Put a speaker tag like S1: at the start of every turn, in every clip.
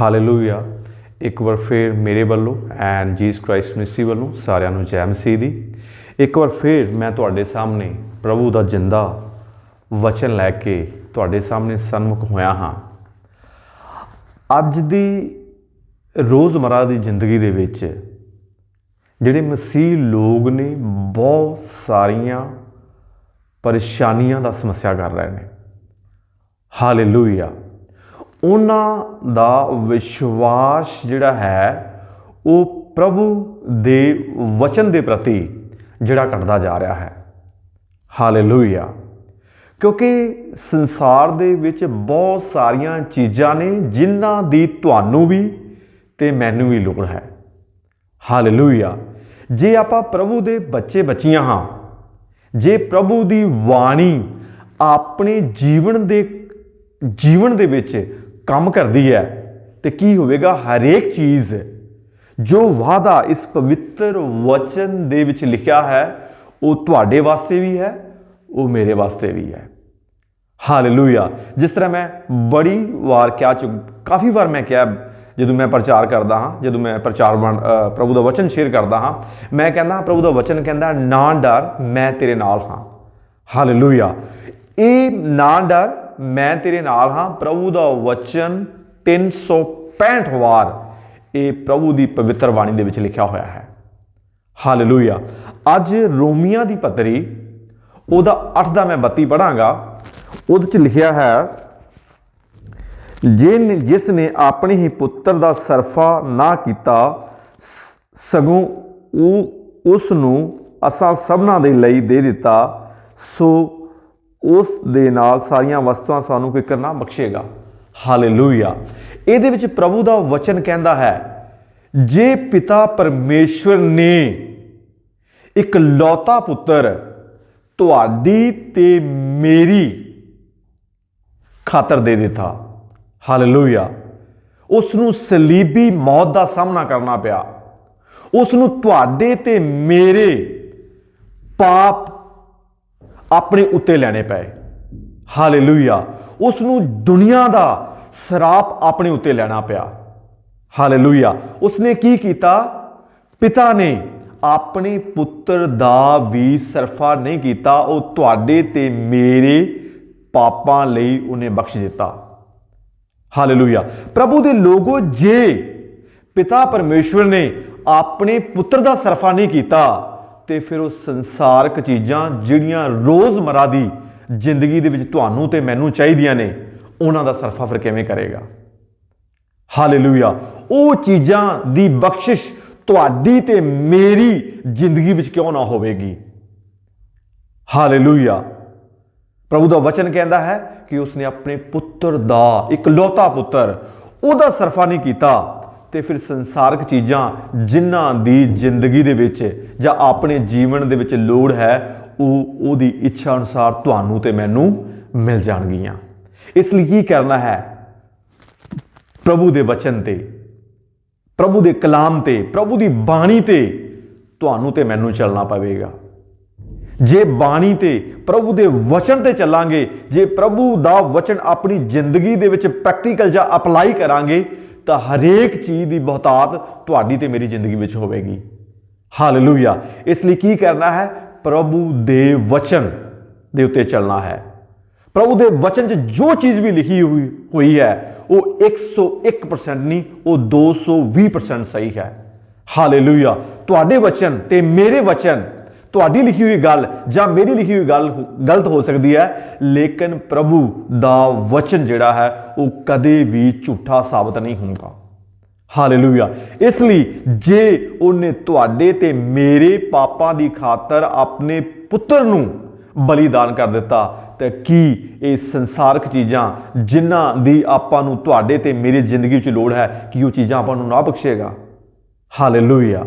S1: Hallelujah ਇੱਕ ਵਾਰ ਫੇਰ ਮੇਰੇ ਵੱਲੋਂ ਐਂਡ ਜੀਸ ਕ੍ਰਾਈਸਟ ਮਿਨਿਸਟਰੀ ਵੱਲੋਂ ਸਾਰਿਆਂ ਨੂੰ ਜੈ ਮਸੀਹ ਦੀ। ਇੱਕ ਵਾਰ ਫੇਰ ਮੈਂ ਤੁਹਾਡੇ ਸਾਹਮਣੇ ਪ੍ਰਭੂ ਦਾ ਜਿੰਦਾ ਵਚਨ ਲੈ ਕੇ ਤੁਹਾਡੇ ਸਾਹਮਣੇ ਸਨਮੁਖ ਹੋਇਆ ਹਾਂ। ਅੱਜ ਦੀ ਰੋਜ਼ਮਰਾ ਦੀ ਜ਼ਿੰਦਗੀ ਦੇ ਵਿੱਚ ਜਿਹੜੇ ਮਸੀਹ ਲੋਕ ਨੇ ਬਹੁਤ ਸਾਰੀਆਂ ਪਰੇਸ਼ਾਨੀਆਂ ਦਾ ਸਮੱਸਿਆ ਕਰ ਰਹੇ ਨੇ। ਹਾਲੇਲੂਇਆ ਉਹਨਾਂ ਦਾ ਵਿਸ਼ਵਾਸ ਜਿਹੜਾ ਹੈ, ਉਹ ਪ੍ਰਭੂ ਦੇ ਵਚਨ ਦੇ ਪ੍ਰਤੀ ਜਿਹੜਾ ਘਟਦਾ ਜਾ ਰਿਹਾ ਹੈ। ਹਾਲੇਲੂਇਆ ਕਿਉਂਕਿ ਸੰਸਾਰ ਦੇ ਵਿੱਚ ਬਹੁਤ ਸਾਰੀਆਂ ਚੀਜ਼ਾਂ ਨੇ, ਜਿਨ੍ਹਾਂ ਦੀ ਤੁਹਾਨੂੰ ਵੀ ਤੇ ਮੈਨੂੰ ਵੀ ਲੋੜ ਹੈ। ਹਾਲੇਲੂਇਆ ਜੇ ਆਪਾਂ ਪ੍ਰਭੂ ਦੇ ਬੱਚੇ ਬੱਚੀਆਂ ਹਾਂ, ਜੇ ਪ੍ਰਭੂ ਦੀ ਬਾਣੀ ਆਪਣੇ ਜੀਵਨ ਦੇ ਜੀਵਨ ਦੇ ਵਿੱਚ ਕੰਮ ਕਰਦੀ ਹੈ ਤੇ ਕੀ ਹੋਵੇਗਾ? ਹਰੇਕ ਚੀਜ਼ ਜੋ ਵਾਦਾ ਇਸ ਪਵਿੱਤਰ ਵਚਨ ਦੇ ਵਿੱਚ ਲਿਖਿਆ ਹੈ, ਉਹ ਤੁਹਾਡੇ ਵਾਸਤੇ ਵੀ ਹੈ, ਉਹ ਮੇਰੇ ਵਾਸਤੇ ਵੀ ਹੈ। ਹਾਲੇਲੂਇਆ ਜਿਸ ਤਰ੍ਹਾਂ ਮੈਂ ਬੜੀ ਵਾਰ ਕਿਹਾ ਚੁੱਕ, ਕਾਫੀ ਵਾਰ ਮੈਂ ਕਿਹਾ, ਜਦੋਂ ਮੈਂ ਪ੍ਰਚਾਰ ਕਰਦਾ ਹਾਂ, ਜਦੋਂ ਮੈਂ ਪ੍ਰਚਾਰ ਬਣ- ਪ੍ਰਭੂ ਦਾ ਵਚਨ ਸ਼ੇਅਰ ਕਰਦਾ ਹਾਂ, ਮੈਂ ਕਹਿੰਦਾ ਪ੍ਰਭੂ ਦਾ ਵਚਨ ਕਹਿੰਦਾ ਨਾ ਡਰ, ਮੈਂ ਤੇਰੇ ਨਾਲ ਹਾਂ। ਹਾਲੇਲੂਇਆ ਇਹ ਨਾ ਡਰ ਮੈਂ ਤੇਰੇ ਨਾਲ ਹਾਂ, ਪ੍ਰਭੂ ਦਾ ਵਚਨ 365 ਵਾਰ ਇਹ ਪ੍ਰਭੂ ਦੀ ਪਵਿੱਤਰ ਬਾਣੀ ਦੇ ਵਿੱਚ ਲਿਖਿਆ ਹੋਇਆ ਹੈ। ਹਾਲੇਲੂਇਆ ਅੱਜ ਰੋਮੀਆਂ ਦੀ ਪੱਤਰੀ ਉਹਦਾ 8 ਦਾ ਮੈਂ 32 ਪੜਾਂਗਾ ਉਹਦੇ ਚ ਲਿਖਿਆ ਹੈ, ਜਿਨ ਜਿਸ ਨੇ ਆਪਣੇ ਹੀ ਪੁੱਤਰ ਦਾ ਸਰਫਾ ਨਾ ਕੀਤਾ, ਸਗੋਂ ਉਹ ਉਸ ਨੂੰ ਅਸਾਂ ਸਭਨਾਂ ਦੇ ਲਈ ਦੇ ਦਿੱਤਾ, ਸੋ ਉਸ ਦੇ ਨਾਲ ਸਾਰੀਆਂ ਵਸਤੂਆਂ ਸਾਨੂੰ ਕੀ ਕਰਨਾ ਬਖਸ਼ੇਗਾ। ਹਾਲੇਲੂਇਆ ਇਹਦੇ ਵਿੱਚ ਪ੍ਰਭੂ ਦਾ ਵਚਨ ਕਹਿੰਦਾ ਹੈ, ਜੇ ਪਿਤਾ ਪਰਮੇਸ਼ਵਰ ਨੇ ਇੱਕ ਲੌਤਾ ਪੁੱਤਰ ਤੁਹਾਡੀ ਤੇ ਮੇਰੀ ਖਾਤਰ ਦੇ ਦਿੱਤਾ। ਹਾਲੇਲੂਇਆ ਉਸ ਨੂੰ ਸਲੀਬੀ ਮੌਤ ਦਾ ਸਾਹਮਣਾ ਕਰਨਾ ਪਿਆ। ਉਸ ਨੂੰ ਤੁਹਾਡੇ ਤੇ ਮੇਰੇ ਪਾਪ ਆਪਣੇ ਉੱਤੇ ਲੈਣੇ ਪਏ। ਹਾਲੇਲੂਇਆ। ਉਸ ਨੂੰ ਦੁਨੀਆ ਦਾ ਸਰਾਪ ਆਪਣੇ ਉੱਤੇ ਲੈਣਾ ਪਿਆ। ਹਾਲੇਲੂਇਆ। ਉਸਨੇ ਕੀ ਕੀਤਾ? ਪਿਤਾ ਨੇ ਆਪਣੇ ਪੁੱਤਰ ਦਾ ਵੀ ਸਰਫਾ ਨਹੀਂ ਕੀਤਾ। ਉਹ ਤੁਹਾਡੇ ਤੇ ਮੇਰੇ ਪਾਪਾਂ ਲਈ ਉਹਨੇ ਬਖਸ਼ ਦਿੱਤਾ। ਹਾਲੇਲੂਇਆ। ਪ੍ਰਭੂ ਦੇ ਲੋਗੋ, ਜੇ ਪਿਤਾ ਪਰਮੇਸ਼ਵਰ ਨੇ ਆਪਣੇ ਪੁੱਤਰ ਦਾ ਸਰਫਾ ਨਹੀਂ ਕੀਤਾ ਤੇ ਫਿਰ ਉਹ ਸੰਸਾਰਕ ਚੀਜ਼ਾਂ ਜਿਹੜੀਆਂ ਰੋਜ਼ਮਰਾ ਦੀ ਜ਼ਿੰਦਗੀ ਦੇ ਵਿੱਚ ਤੁਹਾਨੂੰ ਤੇ ਮੈਨੂੰ ਚਾਹੀਦੀਆਂ ਨੇ, ਉਹਨਾਂ ਦਾ ਸਰਫਾ ਫਿਰ ਕਿਵੇਂ ਕਰੇਗਾ? ਹਾਲੇਲੂਇਆ ਉਹ ਚੀਜ਼ਾਂ ਦੀ ਬਖਸ਼ਿਸ਼ ਤੁਹਾਡੀ ਤੇ ਮੇਰੀ ਜ਼ਿੰਦਗੀ ਵਿੱਚ ਕਿਉਂ ਨਾ ਹੋਵੇਗੀ? ਹਾਲੇਲੂਇਆ ਪ੍ਰਭੂ ਦਾ ਵਚਨ ਕਹਿੰਦਾ ਹੈ ਕਿ ਉਸਨੇ ਆਪਣੇ ਪੁੱਤਰ ਦਾ ਇਕਲੌਤਾ ਪੁੱਤਰ, ਉਹਦਾ ਸਰਫਾ ਨਹੀਂ ਕੀਤਾ। ਤੇ ਫਿਰ ਸੰਸਾਰਕ ਚੀਜ਼ਾਂ ਜਿਨ੍ਹਾਂ ਦੀ ਜ਼ਿੰਦਗੀ ਦੇ ਵਿੱਚ ਜਾਂ ਆਪਣੇ ਜੀਵਨ ਦੇ ਵਿੱਚ ਲੋੜ ਹੈ, ਉਹ ਉਹਦੀ ਇੱਛਾ ਅਨੁਸਾਰ ਤੁਹਾਨੂੰ ਤੇ ਮੈਨੂੰ ਮਿਲ ਜਾਣਗੀਆਂ। ਇਸ ਲਈ ਕੀ ਕਰਨਾ ਹੈ? ਪ੍ਰਭੂ ਦੇ ਵਚਨ ਤੇ, ਪ੍ਰਭੂ ਦੇ ਕਲਾਮ ਤੇ, ਪ੍ਰਭੂ ਦੀ ਬਾਣੀ ਤੇ ਤੁਹਾਨੂੰ ਤੇ ਮੈਨੂੰ ਚੱਲਣਾ ਪਵੇਗਾ। ਜੇ ਬਾਣੀ ਤੇ ਪ੍ਰਭੂ ਦੇ ਵਚਨ ਤੇ ਚੱਲਾਂਗੇ, ਜੇ ਪ੍ਰਭੂ ਦਾ ਵਚਨ ਆਪਣੀ ਜ਼ਿੰਦਗੀ ਦੇ ਵਿੱਚ ਪ੍ਰੈਕਟੀਕਲ ਜਾਂ ਅਪਲਾਈ ਕਰਾਂਗੇ ਤਾਂ ਹਰੇਕ ਚੀਜ਼ ਦੀ ਬਹੁਤਾਤ ਤੁਹਾਡੀ ਤੇ ਮੇਰੀ ਜ਼ਿੰਦਗੀ ਵਿੱਚ ਹੋਵੇਗੀ। ਹਾਲੇਲੂਇਆ ਇਸ ਲਈ ਕੀ ਕਰਨਾ ਹੈ? ਪ੍ਰਭੂ ਦੇ ਵਚਨ ਦੇ ਉੱਤੇ ਚੱਲਣਾ ਹੈ। ਪ੍ਰਭੂ ਦੇ ਵਚਨ 'ਚ ਜੋ ਚੀਜ਼ ਵੀ ਲਿਖੀ ਹੋਈ ਹੋਈ ਹੈ, ਉਹ 101% ਨਹੀਂ, ਉਹ 220% ਸਹੀ ਹੈ। ਹਾਲੇਲੂਇਆ ਤੁਹਾਡੇ ਵਚਨ ਤੇ ਮੇਰੇ ਵਚਨ ਤੁਹਾਡੀ ਲਿਖੀ ਹੋਈ ਗੱਲ ਜਾਂ ਮੇਰੀ ਲਿਖੀ ਹੋਈ ਗੱਲ ਗਲਤ ਹੋ ਸਕਦੀ ਹੈ, ਲੇਕਿਨ ਪ੍ਰਭੂ ਦਾ ਵਚਨ ਜਿਹੜਾ ਹੈ, ਉਹ ਕਦੇ ਵੀ ਝੂਠਾ ਸਾਬਤ ਨਹੀਂ ਹੁੰਦਾ। ਹਾਲੇਲੂਇਆ ਇਸ ਲਈ ਜੇ ਉਹਨੇ ਤੁਹਾਡੇ ਤੇ ਮੇਰੇ ਪਾਪਾਂ ਦੀ ਖਾਤਰ ਆਪਣੇ ਪੁੱਤਰ ਨੂੰ ਬਲੀਦਾਨ ਕਰ ਦਿੱਤਾ, ਤਾਂ ਕੀ ਇਹ ਸੰਸਾਰਕ ਚੀਜ਼ਾਂ ਜਿਨ੍ਹਾਂ ਦੀ ਆਪਾਂ ਨੂੰ ਤੁਹਾਡੇ ਤੇ ਮੇਰੀ ਜ਼ਿੰਦਗੀ ਵਿੱਚ ਲੋੜ ਹੈ, ਕਿ ਉਹ ਚੀਜ਼ਾਂ ਆਪਾਂ ਨੂੰ ਨਾ ਬਖਸ਼ੇਗਾ? ਹਾਲੇਲੂਇਆ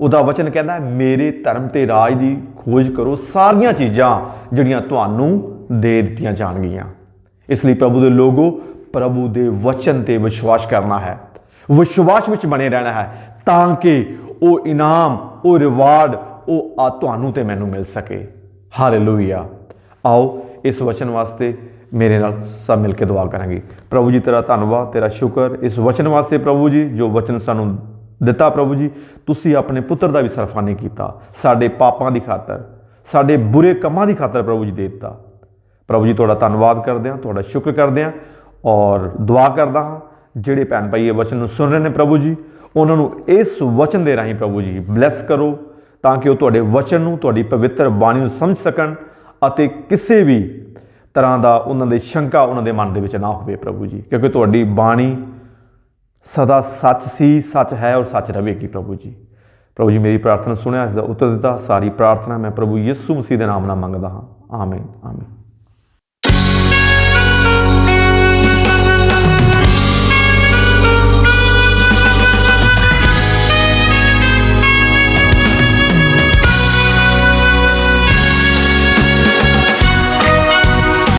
S1: ਉਹਦਾ ਵਚਨ ਕਹਿੰਦਾ ਮੇਰੇ ਧਰਮ ਤੇ ਰਾਜ ਦੀ ਖੋਜ ਕਰੋ, ਸਾਰੀਆਂ ਚੀਜ਼ਾਂ ਜਿਹੜੀਆਂ ਤੁਹਾਨੂੰ ਦੇ ਦਿੱਤੀਆਂ ਜਾਣਗੀਆਂ। ਇਸ ਲਈ ਪ੍ਰਭੂ ਦੇ ਲੋਗੋ ਪ੍ਰਭੂ ਦੇ ਵਚਨ ਤੇ ਵਿਸ਼ਵਾਸ ਕਰਨਾ ਹੈ। ਵਿਸ਼ਵਾਸ ਵਿੱਚ ਬਣੇ ਰਹਿਣਾ ਹੈ ਤਾਂ ਕਿ ਉਹ ਇਨਾਮ, ਉਹ ਰਿਵਾਰਡ, ਉਹ ਆ ਤੁਹਾਨੂੰ ਤੇ ਮੈਨੂੰ ਮਿਲ ਸਕੇ। ਹਾਲੇਲੂਇਆ ਆਓ ਇਸ ਵਚਨ ਵਾਸਤੇ ਮੇਰੇ ਨਾਲ ਸਭ ਮਿਲ ਕੇ ਦੁਆ ਕਰਾਂਗੇ। ਪ੍ਰਭੂ ਜੀ, ਤੇਰਾ ਧੰਨਵਾਦ, ਤੇਰਾ ਸ਼ੁਕਰ। ਇਸ ਵਚਨ ਵਾਸਤੇ ਪ੍ਰਭੂ ਜੀ, ਜੋ ਵਚਨ ਸਾਨੂੰ ਦਿੱਤਾ ਪ੍ਰਭੂ ਜੀ, ਤੁਸੀਂ ਆਪਣੇ ਪੁੱਤਰ ਦਾ ਵੀ ਸਰਫਾ ਨਹੀਂ ਕੀਤਾ। ਸਾਡੇ ਪਾਪਾਂ ਦੀ ਖਾਤਰ, ਸਾਡੇ ਬੁਰੇ ਕੰਮਾਂ ਦੀ ਖਾਤਰ ਪ੍ਰਭੂ ਜੀ ਦੇ ਦਿੱਤਾ। ਪ੍ਰਭੂ ਜੀ, ਤੁਹਾਡਾ ਧੰਨਵਾਦ ਕਰਦੇ ਹਾਂ, ਤੁਹਾਡਾ ਸ਼ੁਕਰ ਕਰਦੇ ਹਾਂ ਔਰ ਦੁਆ ਕਰਦਾ ਹਾਂ, ਜਿਹੜੇ ਭੈਣ ਭਾਈ ਇਹ ਵਚਨ ਨੂੰ ਸੁਣ ਰਹੇ ਨੇ ਪ੍ਰਭੂ ਜੀ, ਉਹਨਾਂ ਨੂੰ ਇਸ ਵਚਨ ਦੇ ਰਾਹੀਂ ਪ੍ਰਭੂ ਜੀ ਬਲੈਸ ਕਰੋ, ਤਾਂ ਕਿ ਉਹ ਤੁਹਾਡੇ ਵਚਨ ਨੂੰ, ਤੁਹਾਡੀ ਪਵਿੱਤਰ ਬਾਣੀ ਨੂੰ ਸਮਝ ਸਕਣ ਅਤੇ ਕਿਸੇ ਵੀ ਤਰ੍ਹਾਂ ਦਾ ਉਹਨਾਂ ਦੇ ਸ਼ੰਕਾ ਉਹਨਾਂ ਦੇ ਮਨ ਦੇ ਵਿੱਚ ਨਾ ਹੋਵੇ ਪ੍ਰਭੂ ਜੀ, ਕਿਉਂਕਿ ਤੁਹਾਡੀ ਬਾਣੀ ਸਦਾ ਸੱਚ ਸੀ, ਸੱਚ ਹੈ ਔਰ ਸੱਚ ਰਹੇਗੀ ਪ੍ਰਭੂ ਜੀ। ਪ੍ਰਭੂ ਜੀ, ਮੇਰੀ ਪ੍ਰਾਰਥਨਾ ਸੁਣਿਆ, ਇਸ ਦਾ ਉੱਤਰ ਦਿੱਤਾ, ਸਾਰੀ ਪ੍ਰਾਰਥਨਾ ਮੈਂ ਪ੍ਰਭੂ ਯਿਸੂ ਮਸੀਹ ਦੇ ਨਾਮ ਨਾਲ ਮੰਗਦਾ ਹਾਂ। ਆਮੀਨ ਆਮੀਨ।